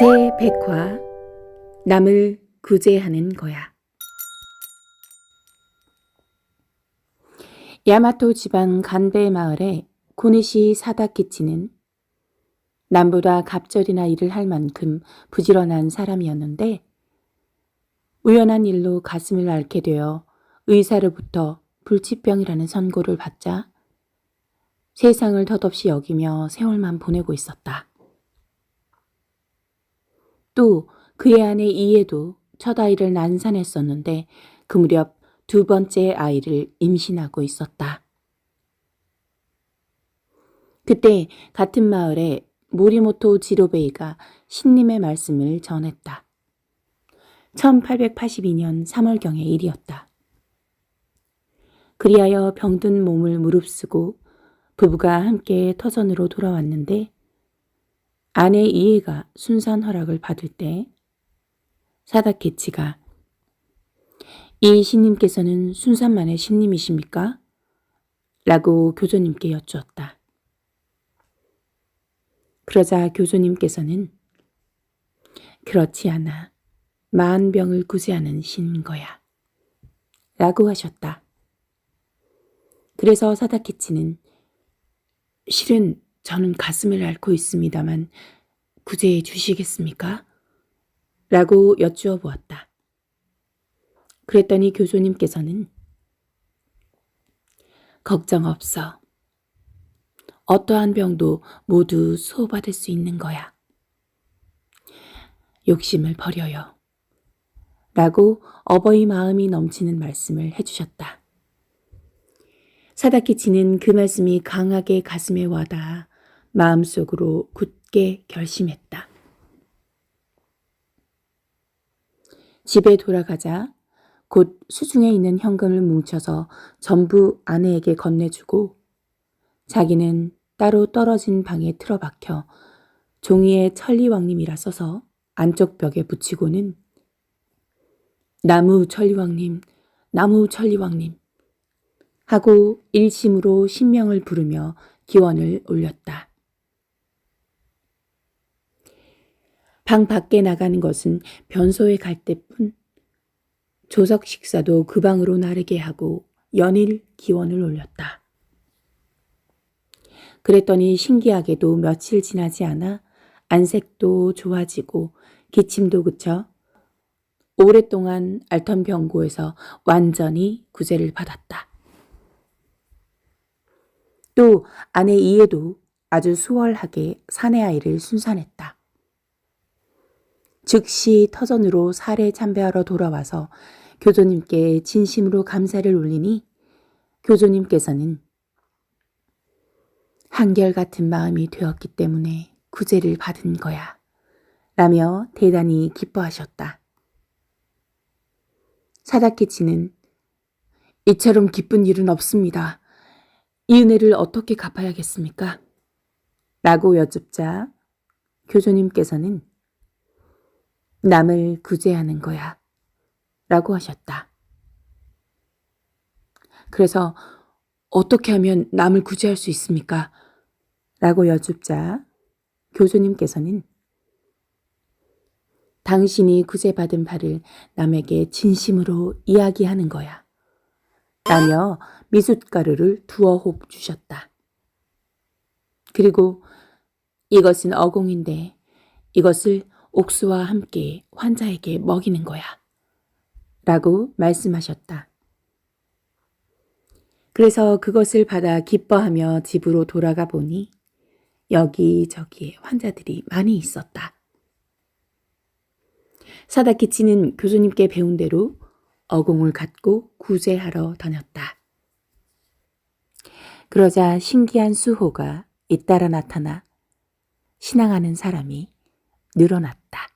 백화 남을 구제하는 거야. 야마토 지방 간베 마을의 고니시 사다키치는 남보다 갑절이나 일을 할 만큼 부지런한 사람이었는데 우연한 일로 가슴을 앓게 되어 의사로부터 불치병이라는 선고를 받자 세상을 덧없이 여기며 세월만 보내고 있었다. 또 그의 아내 이에도 첫 아이를 난산했었는데 그 무렵 두 번째 아이를 임신하고 있었다. 그때 같은 마을에 모리모토 지로베이가 신님의 말씀을 전했다. 1882년 3월경의 일이었다. 그리하여 병든 몸을 무릅쓰고 부부가 함께 터전으로 돌아왔는데 아내 이해가 순산 허락을 받을 때 사다케치가 이 신님께서는 순산만의 신님이십니까? 라고 교조님께 여쭈었다. 그러자 교조님께서는 그렇지 않아 만병을 구제하는 신인 거야. 라고 하셨다. 그래서 사다케치는 실은 저는 가슴을 앓고 있습니다만 구제해 주시겠습니까? 라고 여쭈어 보았다. 그랬더니 교수님께서는 걱정 없어. 어떠한 병도 모두 수호받을 수 있는 거야. 욕심을 버려요. 라고 어버이 마음이 넘치는 말씀을 해주셨다. 사다키치는 그 말씀이 강하게 가슴에 와닿아 마음속으로 굳게 결심했다. 집에 돌아가자 곧 수중에 있는 현금을 뭉쳐서 전부 아내에게 건네주고 자기는 따로 떨어진 방에 틀어박혀 종이에 천리왕님이라 써서 안쪽 벽에 붙이고는 나무 천리왕님, 나무 천리왕님 하고 일심으로 신명을 부르며 기원을 올렸다. 방 밖에 나가는 것은 변소에 갈 때뿐 조석 식사도 그 방으로 나르게 하고 연일 기원을 올렸다. 그랬더니 신기하게도 며칠 지나지 않아 안색도 좋아지고 기침도 그쳐 오랫동안 앓던 병고에서 완전히 구제를 받았다. 또 아내 이에도 아주 수월하게 사내 아이를 순산했다. 즉시 터전으로 사례 참배하러 돌아와서 교조님께 진심으로 감사를 올리니 교조님께서는 한결같은 마음이 되었기 때문에 구제를 받은 거야. 라며 대단히 기뻐하셨다. 사다키치는 이처럼 기쁜 일은 없습니다. 이 은혜를 어떻게 갚아야겠습니까? 라고 여쭙자 교조님께서는 남을 구제하는 거야. 라고 하셨다. 그래서 어떻게 하면 남을 구제할 수 있습니까? 라고 여쭙자 교수님께서는 당신이 구제받은 바를 남에게 진심으로 이야기하는 거야. 라며 미숫가루를 두어 홉 주셨다. 그리고 이것은 어공인데 이것을 옥수와 함께 환자에게 먹이는 거야. 라고 말씀하셨다. 그래서 그것을 받아 기뻐하며 집으로 돌아가 보니 여기저기에 환자들이 많이 있었다. 사다키치는 교수님께 배운 대로 어공을 갖고 구제하러 다녔다. 그러자 신기한 수호가 잇따라 나타나 신앙하는 사람이 늘어났다.